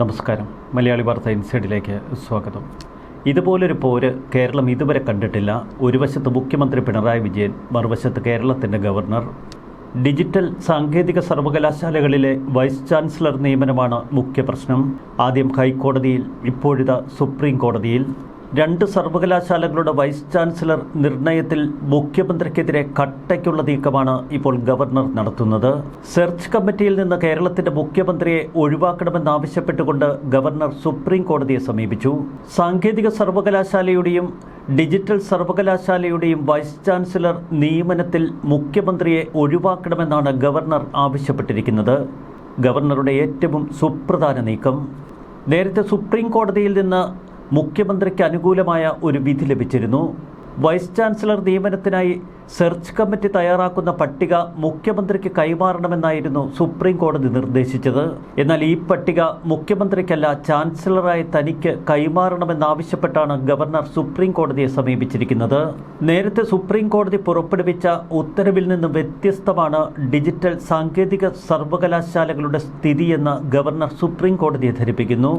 നമസ്കാരം. മലയാളി വാർത്ത ഇൻസൈഡിലേക്ക് സ്വാഗതം. ഇതുപോലൊരു പോര് കേരളം ഇതുവരെ കണ്ടിട്ടില്ല. ഒരു വശത്ത് മുഖ്യമന്ത്രി പിണറായി വിജയൻ മറുവശത്ത് കേരളത്തിന്റെ ഗവർണർ. ഡിജിറ്റൽ സാങ്കേതിക സർവകലാശാലകളിലെ വൈസ് ചാൻസലർ നിയമനമാണ് മുഖ്യ പ്രശ്നം ആദ്യം ഹൈക്കോടതിയിൽ ഇപ്പോഴിത സുപ്രീം കോടതിയിൽ. രണ്ട് സർവകലാശാലകളുടെ വൈസ് ചാൻസലർ നിർണയത്തിൽ മുഖ്യമന്ത്രിക്കെതിരെ കട്ടയ്ക്കുള്ള നീക്കമാണ് ഇപ്പോൾ ഗവർണർ നടത്തുന്നത്. സെർച്ച് കമ്മിറ്റിയിൽ നിന്ന് കേരളത്തിന്റെ മുഖ്യമന്ത്രിയെ ഒഴിവാക്കണമെന്നാവശ്യപ്പെട്ടുകൊണ്ട് ഗവർണർ സുപ്രീം കോടതിയെ സമീപിച്ചു. സാങ്കേതിക സർവകലാശാലയുടെയും ഡിജിറ്റൽ സർവകലാശാലയുടെയും വൈസ് ചാൻസലർ നിയമനത്തിൽ മുഖ്യമന്ത്രിയെ ഒഴിവാക്കണമെന്നാണ് ഗവർണർ ആവശ്യപ്പെട്ടിരിക്കുന്നത്. ഗവർണറുടെ ഏറ്റവും സുപ്രധാന നീക്കം. നേരത്തെ സുപ്രീം കോടതിയിൽ നിന്ന് മുഖ്യമന്ത്രിക്ക് അനുകൂലമായ ഒരു വിധി ലഭിച്ചിരുന്നു. വൈസ് ചാൻസലർ നിയമനത്തിനായി സെർച്ച് കമ്മിറ്റി തയ്യാറാക്കുന്ന പട്ടിക മുഖ്യമന്ത്രിക്ക് കൈമാറണമെന്നായിരുന്നു സുപ്രീം കോടതി നിർദ്ദേശിച്ചത്. എന്നാൽ ഈ പട്ടിക മുഖ്യമന്ത്രിക്കല്ല ചാൻസലറായി തനിക്ക് കൈമാറണമെന്നാവശ്യപ്പെട്ടാണ് ഗവർണർ സുപ്രീം കോടതിയെ സമീപിച്ചിരിക്കുന്നത്. നേരത്തെ സുപ്രീം കോടതി പുറപ്പെടുവിച്ച ഉത്തരവിൽ നിന്ന് വ്യത്യസ്തമാണ് ഡിജിറ്റൽ സാങ്കേതിക സർവകലാശാലകളുടെ സ്ഥിതിയെന്ന് ഗവർണർ സുപ്രീം കോടതിയെ ധരിപ്പിക്കുന്നു.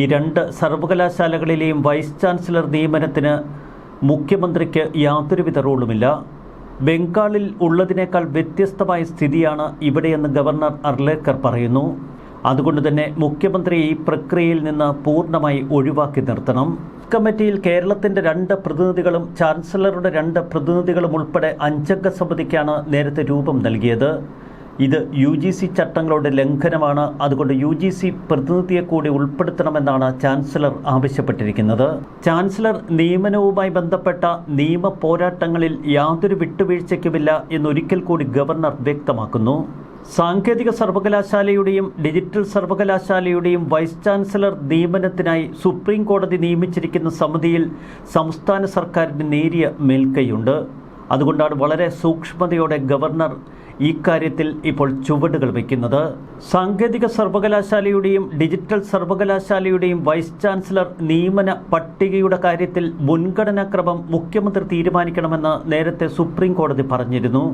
ഈ രണ്ട് സർവകലാശാലകളിലെയും വൈസ് ചാൻസലർ നിയമനത്തിന് മുഖ്യമന്ത്രിക്ക് യാതൊരുവിധ റോളുമില്ല. ബംഗാളിൽ ഉള്ളതിനേക്കാൾ വ്യത്യസ്തമായ സ്ഥിതിയാണ് ഇവിടെയെന്ന് ഗവർണർ അർലേക്കർ പറയുന്നു. അതുകൊണ്ട് തന്നെ മുഖ്യമന്ത്രി ഈ പ്രക്രിയയിൽ നിന്ന് പൂർണമായി ഒഴിവാക്കി നിർത്തണം. കമ്മിറ്റിയിൽ കേരളത്തിന്റെ രണ്ട് പ്രതിനിധികളും ചാൻസലറുടെ രണ്ട് പ്രതിനിധികളും ഉൾപ്പെടെ അഞ്ചംഗ സമിതിക്കാണ് നേരത്തെ രൂപം നൽകിയത്. ഇത് യു ജി സി ചട്ടങ്ങളുടെ ലംഘനമാണ്. അതുകൊണ്ട് യു ജി സി പ്രതിനിധിയെ കൂടി ഉൾപ്പെടുത്തണമെന്നാണ് ചാൻസലർ ആവശ്യപ്പെട്ടിരിക്കുന്നത്. ചാൻസലർ നിയമനവുമായി ബന്ധപ്പെട്ട നിയമ പോരാട്ടങ്ങളിൽ യാതൊരു വിട്ടുവീഴ്ചയ്ക്കുമില്ല എന്നൊരിക്കൽ കൂടി ഗവർണർ വ്യക്തമാക്കുന്നു. സാങ്കേതിക സർവകലാശാലയുടെയും ഡിജിറ്റൽ സർവകലാശാലയുടെയും വൈസ് ചാൻസലർ നിയമനത്തിനായി സുപ്രീം കോടതി നിയമിച്ചിരിക്കുന്ന സമിതിയിൽ സംസ്ഥാന സർക്കാരിന് നേരിയ മേൽക്കൈയുണ്ട്. അതുകൊണ്ടാണ് വളരെ സൂക്ഷ്മതയോടെ ഗവർണർ ഇക്കാര്യത്തിൽ ഇപ്പോൾ ചുവടുകൾ വയ്ക്കുന്നത് സാങ്കേതിക സർവകലാശാലയുടെയും ഡിജിറ്റൽ സർവകലാശാലയുടെയും വൈസ് ചാൻസലർ നിയമന പട്ടികയുടെ കാര്യത്തിൽ മുൻഗണനാക്രമം മുഖ്യമന്ത്രി തീരുമാനിക്കണമെന്ന് നേരത്തെ സുപ്രീം കോടതി പറഞ്ഞിരുന്നു.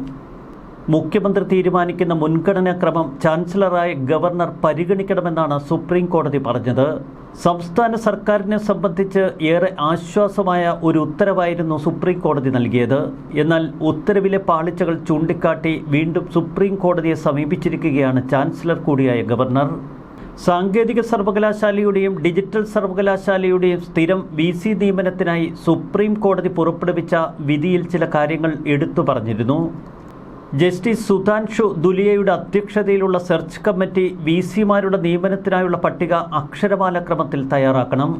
മുഖ്യമന്ത്രി തീരുമാനിക്കുന്ന മുൻഗണനാക്രമം ചാൻസലറായ ഗവർണർ പരിഗണിക്കണമെന്നാണ് സുപ്രീം കോടതി പറഞ്ഞത്. സംസ്ഥാന സർക്കാരിനെ സംബന്ധിച്ച് ഏറെ ആശ്വാസമായ ഒരു ഉത്തരവായിരുന്നു സുപ്രീം കോടതി നൽകിയത്. എന്നാൽ ഉത്തരവിലെ പാളിച്ചകൾ ചൂണ്ടിക്കാട്ടി വീണ്ടും സുപ്രീം കോടതിയെ സമീപിച്ചിരിക്കുകയാണ് ചാൻസലർ കൂടിയായ ഗവർണർ. സാങ്കേതിക സർവകലാശാലയുടെയും ഡിജിറ്റൽ സർവകലാശാലയുടെയും സ്ഥിരം വി സി നിയമനത്തിനായി സുപ്രീം കോടതി പുറപ്പെടുവിച്ച വിധിയിൽ ചില കാര്യങ്ങൾ എടുത്തു പറഞ്ഞിരുന്നു. ജസ്റ്റിസ് സുധാൻഷു ദുലിയയുടെ അധ്യക്ഷതയിലുള്ള സെർച്ച് കമ്മിറ്റി വി സിമാരുടെ നിയമനത്തിനായുള്ള പട്ടിക അക്ഷരമാലക്രമത്തിൽ തയ്യാറാക്കണം.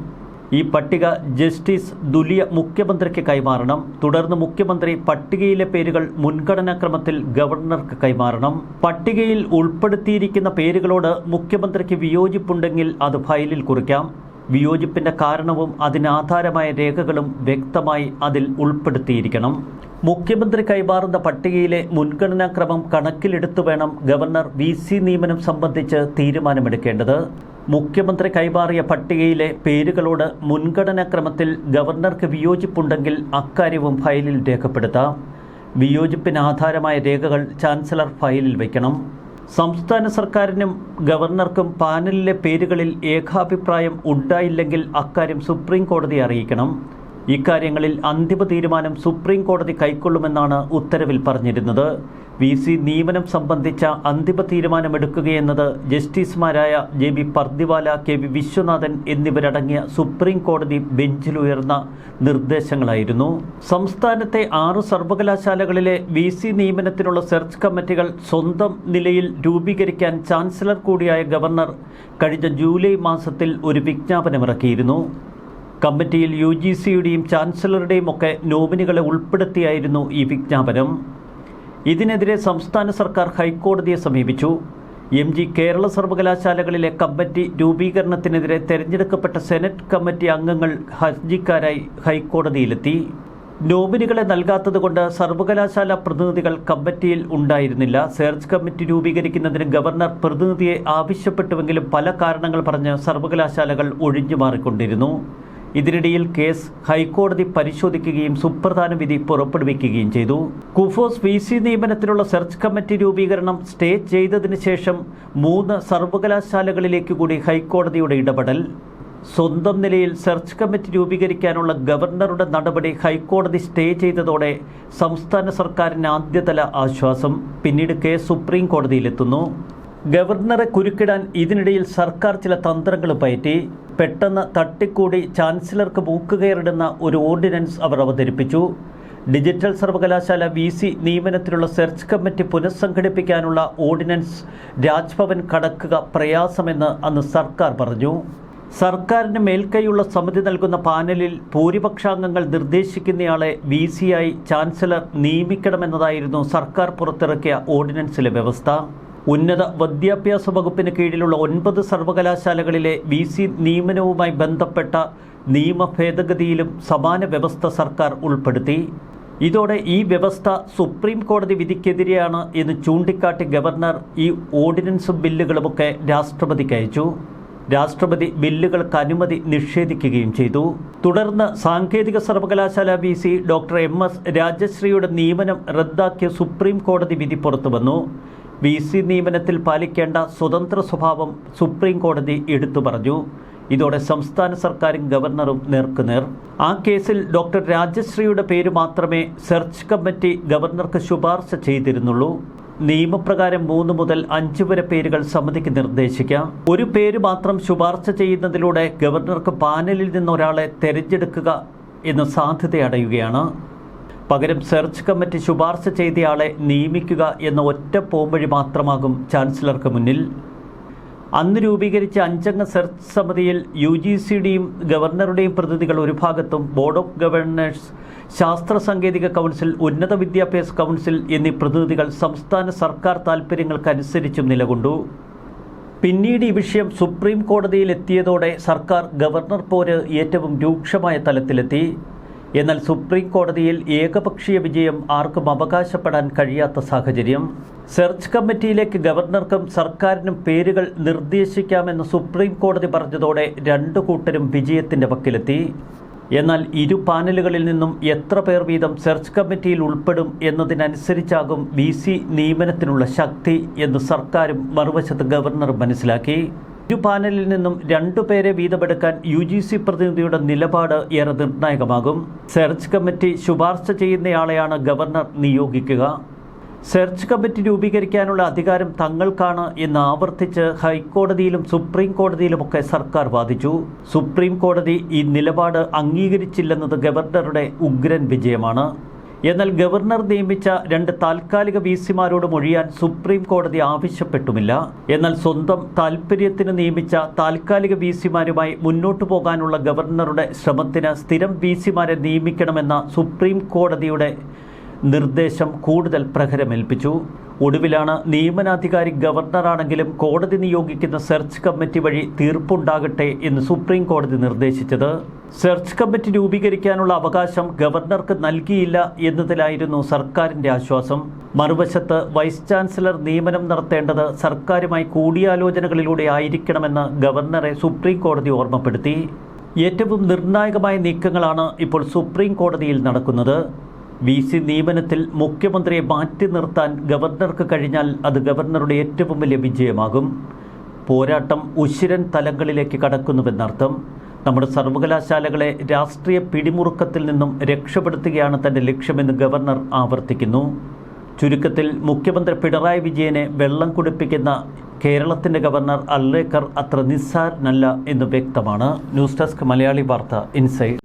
ഈ പട്ടിക ജസ്റ്റിസ് ദുലിയ മുഖ്യമന്ത്രിക്ക് കൈമാറണം. തുടർന്ന് മുഖ്യമന്ത്രി പട്ടികയിലെ പേരുകൾ മുൻഗണനാക്രമത്തിൽ ഗവർണർക്ക് കൈമാറണം. പട്ടികയിൽ ഉൾപ്പെടുത്തിയിരിക്കുന്ന പേരുകളോട് മുഖ്യമന്ത്രിക്ക് വിയോജിപ്പുണ്ടെങ്കിൽ അത് ഫയലിൽ കുറിക്കാം. വിയോജിപ്പിന്റെ കാരണവും അതിനാധാരമായ രേഖകളും വ്യക്തമായി അതിൽ ഉൾപ്പെടുത്തിയിരിക്കണം. മുഖ്യമന്ത്രി കൈമാറുന്ന പട്ടികയിലെ മുൻഗണനാക്രമം കണക്കിലെടുത്തു വേണം ഗവർണർ വി സി നിയമനം സംബന്ധിച്ച് തീരുമാനമെടുക്കേണ്ടത്. മുഖ്യമന്ത്രി കൈമാറിയ പട്ടികയിലെ പേരുകളോട് മുൻഗണനാക്രമത്തിൽ ഗവർണർക്ക് വിയോജിപ്പുണ്ടെങ്കിൽ അക്കാര്യവും ഫയലിൽ രേഖപ്പെടുത്താം. വിയോജിപ്പിന് ആധാരമായ രേഖകൾ ചാൻസലർ ഫയലിൽ വയ്ക്കണം. സംസ്ഥാന സർക്കാരിനും ഗവർണർക്കും പാനലിലെ പേരുകളിൽ ഏകാഭിപ്രായം ഉണ്ടായില്ലെങ്കിൽ അക്കാര്യം സുപ്രീം കോടതിയെ അറിയിക്കണം. ഇക്കാര്യങ്ങളിൽ അന്തിമ തീരുമാനം സുപ്രീം കോടതി കൈക്കൊള്ളുമെന്നാണ് ഉത്തരവിൽ പറഞ്ഞിരുന്നത്. വി സി നിയമനം സംബന്ധിച്ച അന്തിമ തീരുമാനമെടുക്കുകയെന്നത് ജസ്റ്റിസുമാരായ J B Pardiwala K V Viswanathan എന്നിവരടങ്ങിയ സുപ്രീം കോടതി ബെഞ്ചിലുയർന്ന നിർദ്ദേശങ്ങളായിരുന്നു. സംസ്ഥാനത്തെ ആറ് സർവകലാശാലകളിലെ വി സി നിയമനത്തിനുള്ള സെർച്ച് കമ്മിറ്റികൾ സ്വന്തം നിലയിൽ രൂപീകരിക്കാൻ ചാൻസലർ കൂടിയായ ഗവർണർ കഴിഞ്ഞ ജൂലൈ മാസത്തിൽ ഒരു വിജ്ഞാപനമിറക്കിയിരുന്നു. കമ്മിറ്റിയിൽ യു ജി സിയുടെയും ചാൻസലറുടെയും ഒക്കെ നോമിനികളെ ഉൾപ്പെടുത്തിയായിരുന്നു ഈ വിജ്ഞാപനം. ഇതിനെതിരെ സംസ്ഥാന സർക്കാർ ഹൈക്കോടതിയെ സമീപിച്ചു. എം ജി കേരള സർവകലാശാലകളിലെ കമ്മിറ്റി രൂപീകരണത്തിനെതിരെ തെരഞ്ഞെടുക്കപ്പെട്ട സെനറ്റ് കമ്മിറ്റി അംഗങ്ങൾ ഹർജിക്കാരായി ഹൈക്കോടതിയിലെത്തി. നോമിനികളെ നൽകാത്തതുകൊണ്ട് സർവകലാശാല പ്രതിനിധികൾ കമ്മിറ്റിയിൽ ഉണ്ടായിരുന്നില്ല. സെർച്ച് കമ്മിറ്റി രൂപീകരിക്കുന്നതിന് ഗവർണർ പ്രതിനിധിയെ ആവശ്യപ്പെട്ടുവെങ്കിലും പല കാരണങ്ങൾ പറഞ്ഞ് സർവകലാശാലകൾ ഒഴിഞ്ഞു മാറിക്കൊണ്ടിരുന്നു. ഇതിനിടയിൽ കേസ് ഹൈക്കോടതി പരിശോധിക്കുകയും സുപ്രധാന വിധി പുറപ്പെടുവിക്കുകയും ചെയ്തു. കുഫോസ് വി സി നിയമനത്തിനുള്ള സെർച്ച് കമ്മിറ്റി രൂപീകരണം സ്റ്റേ ചെയ്തതിനു ശേഷം മൂന്ന് സർവകലാശാലകളിലേക്ക് കൂടി ഹൈക്കോടതിയുടെ ഇടപെടൽ. സ്വന്തം നിലയിൽ സെർച്ച് കമ്മിറ്റി രൂപീകരിക്കാനുള്ള ഗവർണറുടെ നടപടി ഹൈക്കോടതി സ്റ്റേ ചെയ്തതോടെ സംസ്ഥാന സർക്കാരിന് ആദ്യതല ആശ്വാസം. പിന്നീട് കേസ് സുപ്രീം കോടതിയിലെത്തുന്നു. ഗവർണറെ കുരുക്കിടാൻ ഇതിനിടയിൽ സർക്കാർ ചില തന്ത്രങ്ങൾ പയറ്റി. പെട്ടെന്ന് തട്ടിക്കൂടി ചാൻസലർക്ക് മൂക്കുകയറിടുന്ന ഒരു ഓർഡിനൻസ് അവർ അവതരിപ്പിച്ചു. ഡിജിറ്റൽ സർവകലാശാല വി സി നിയമനത്തിലുള്ള സെർച്ച് കമ്മിറ്റി പുനഃസംഘടിപ്പിക്കാനുള്ള ഓർഡിനൻസ് രാജ്ഭവൻ കടക്കുക പ്രയാസമെന്ന് അന്ന് സർക്കാർ പറഞ്ഞു. സർക്കാരിന് മേൽക്കൈയുള്ള സമിതി നൽകുന്ന പാനലിൽ ഭൂരിപക്ഷാംഗങ്ങൾ നിർദ്ദേശിക്കുന്നയാളെ വി സിയായി ചാൻസലർ നിയമിക്കണമെന്നതായിരുന്നു സർക്കാർ പുറത്തിറക്കിയ ഓർഡിനൻസിലെ വ്യവസ്ഥ. ഉന്നത വിദ്യാഭ്യാസ വകുപ്പിന് കീഴിലുള്ള ഒൻപത് സർവകലാശാലകളിലെ വി സി നിയമനവുമായി ബന്ധപ്പെട്ട നിയമ ഭേദഗതിയിലും സമാന വ്യവസ്ഥ സർക്കാർ ഉൾപ്പെടുത്തി. ഇതോടെ ഈ വ്യവസ്ഥ സുപ്രീം കോടതി വിധിക്കെതിരെയാണ് എന്ന് ചൂണ്ടിക്കാട്ടി ഗവർണർ ഈ ഓർഡിനൻസും ബില്ലുകളുമൊക്കെ രാഷ്ട്രപതിക്ക് അയച്ചു. രാഷ്ട്രപതി ബില്ലുകൾക്ക് അനുമതി നിഷേധിക്കുകയും ചെയ്തു. തുടർന്ന് സാങ്കേതിക സർവകലാശാല V C doctor M S രാജശ്രീയുടെ നിയമനം റദ്ദാക്കിയ സുപ്രീം കോടതി വിധി പുറത്തുവന്നു. വി സി നിയമനത്തിൽ പാലിക്കേണ്ട സ്വതന്ത്ര സ്വഭാവം സുപ്രീം കോടതി എടുത്തു പറഞ്ഞു. ഇതോടെ സംസ്ഥാന സർക്കാരും ഗവർണറും നേർക്കുനേർ. ആ കേസിൽ ഡോക്ടർ രാജശ്രീയുടെ പേര് മാത്രമേ സെർച്ച് കമ്മിറ്റി ഗവർണർക്ക് ശുപാർശ ചെയ്തിരുന്നുള്ളൂ. നിയമപ്രകാരം മൂന്ന് മുതൽ അഞ്ച് വരെ പേരുകൾ സമിതിക്ക് നിർദ്ദേശിക്കാം. ഒരു പേര് മാത്രം ശുപാർശ ചെയ്യുന്നതിലൂടെ ഗവർണർക്ക് പാനലിൽ നിന്ന് ഒരാളെ തെരഞ്ഞെടുക്കുക എന്ന സാധ്യത പകരം സെർച്ച് കമ്മിറ്റി ശുപാർശ ചെയ്തയാളെ നിയമിക്കുക എന്ന ഒറ്റ പോംവഴി മാത്രമാകും ചാൻസലർക്ക് മുന്നിൽ. അന്ന് രൂപീകരിച്ച അഞ്ചംഗ സെർച്ച് സമിതിയിൽ യു ജി സിയുടെയും ഗവർണറുടെയും പ്രതിനിധികൾ ഒരു ഭാഗത്തും ബോർഡ് ഓഫ് ഗവർണേഴ്സ് ശാസ്ത്ര സാങ്കേതിക കൗൺസിൽ ഉന്നത വിദ്യാഭ്യാസ കൗൺസിൽ എന്നീ പ്രതിനിധികൾ സംസ്ഥാന സർക്കാർ താൽപ്പര്യങ്ങൾക്കനുസരിച്ചും നിലകൊണ്ടു. പിന്നീട് ഈ വിഷയം സുപ്രീം കോടതിയിൽ എത്തിയതോടെ സർക്കാർ ഗവർണർ പോര് ഏറ്റവും രൂക്ഷമായ തലത്തിലെത്തി. എന്നാൽ സുപ്രീം കോടതിയിൽ ഏകപക്ഷീയ വിജയം ആർക്കും അവകാശപ്പെടാൻ കഴിയാത്ത സാഹചര്യം. സെർച്ച് കമ്മിറ്റിയിലേക്ക് ഗവർണർക്കും സർക്കാരിനും പേരുകൾ നിർദ്ദേശിക്കാമെന്ന് സുപ്രീം കോടതി പറഞ്ഞതോടെ രണ്ടു കൂട്ടരും വിജയത്തിന്റെ വക്കിലെത്തി. എന്നാൽ ഇരു പാനലുകളിൽ നിന്നും എത്ര പേർ വീതം സെർച്ച് കമ്മിറ്റിയിൽ ഉൾപ്പെടും എന്നതിനനുസരിച്ചാകും വി സി നിയമനത്തിനുള്ള ശക്തി എന്ന് സർക്കാരും മറുവശത്ത് ഗവർണർ മനസ്സിലാക്കി. ഇരു പാനലിൽ നിന്നും രണ്ടുപേരെ വീതമെടുക്കാൻ യു ജി സി പ്രതിനിധിയുടെ നിലപാട് ഏറെ നിർണായകമാകും. സെർച്ച് കമ്മിറ്റി ശുപാർശ ചെയ്യുന്നയാളെയാണ് ഗവർണർ നിയോഗിക്കുക. സെർച്ച് കമ്മിറ്റി രൂപീകരിക്കാനുള്ള അധികാരം തങ്ങൾക്കാണ് എന്ന് ആവർത്തിച്ച് ഹൈക്കോടതിയിലും സുപ്രീം കോടതിയിലുമൊക്കെ സർക്കാർ വാദിച്ചു. സുപ്രീം കോടതി ഈ നിലപാട് അംഗീകരിച്ചില്ലെന്നത് ഗവർണറുടെ ഉഗ്രൻ വിജയമാണ്. എന്നാൽ ഗവർണർ നിയമിച്ച രണ്ട് താൽക്കാലിക വി സിമാരോട് മൊഴിയാൻ സുപ്രീം കോടതി ആവശ്യപ്പെട്ടുമില്ല. എന്നാൽ സ്വന്തം താൽപ്പര്യത്തിന് നിയമിച്ച താൽക്കാലിക വി സിമാരുമായി മുന്നോട്ടു പോകാനുള്ള ഗവർണറുടെ ശ്രമത്തിന് സ്ഥിരം വി സിമാരെ നിയമിക്കണമെന്ന സുപ്രീം കോടതിയുടെ നിർദ്ദേശം കൂടുതൽ പ്രഹരമേൽപ്പിച്ചു. ഒടുവിലാണ് നിയമനാധികാരി ഗവർണറാണെങ്കിലും കോടതി നിയോഗിക്കുന്ന സെർച്ച് കമ്മിറ്റി വഴി തീർപ്പുണ്ടാകട്ടെ എന്ന് സുപ്രീം കോടതി നിർദ്ദേശിച്ചത്. സെർച്ച് കമ്മിറ്റി രൂപീകരിക്കാനുള്ള അവകാശം ഗവർണർക്ക് നൽകിയില്ല എന്നതിലായിരുന്നു സർക്കാരിന്റെ ആശ്വാസം. മറുവശത്ത് വൈസ് ചാൻസലർ നിയമനം നടത്തേണ്ടത് സർക്കാരുമായി കൂടിയാലോചനകളിലൂടെ ആയിരിക്കണമെന്ന് ഗവർണറെ സുപ്രീം കോടതി ഓർമ്മപ്പെടുത്തി. ഏറ്റവും നിർണായകമായ നീക്കങ്ങളാണ് ഇപ്പോൾ സുപ്രീം കോടതിയിൽ നടക്കുന്നത്. വി സി നിയമനത്തിൽ മുഖ്യമന്ത്രിയെ മാറ്റി നിർത്താൻ ഗവർണർക്ക് കഴിഞ്ഞാൽ അത് ഗവർണറുടെ ഏറ്റവും വലിയ വിജയമാകും. പോരാട്ടം ഉശിരൻ തലങ്ങളിലേക്ക് കടക്കുന്നുവെന്നർത്ഥം. നമ്മുടെ സർവകലാശാലകളെ രാഷ്ട്രീയ പിടിമുറുക്കത്തിൽ നിന്നും രക്ഷപ്പെടുത്തുകയാണ് തന്റെ ലക്ഷ്യമെന്ന് ഗവർണർ ആവർത്തിക്കുന്നു. ചുരുക്കത്തിൽ മുഖ്യമന്ത്രി പിണറായി വിജയനെ വെള്ളം കുടിപ്പിക്കുന്ന കേരളത്തിന്റെ ഗവർണർ അല്ലേക്കർ അത്ര നിസ്സാരനല്ല എന്ന് വ്യക്തമാണ്. ന്യൂസ് ഡെസ്ക് മലയാളി വാർത്ത ഇൻസൈഡ്.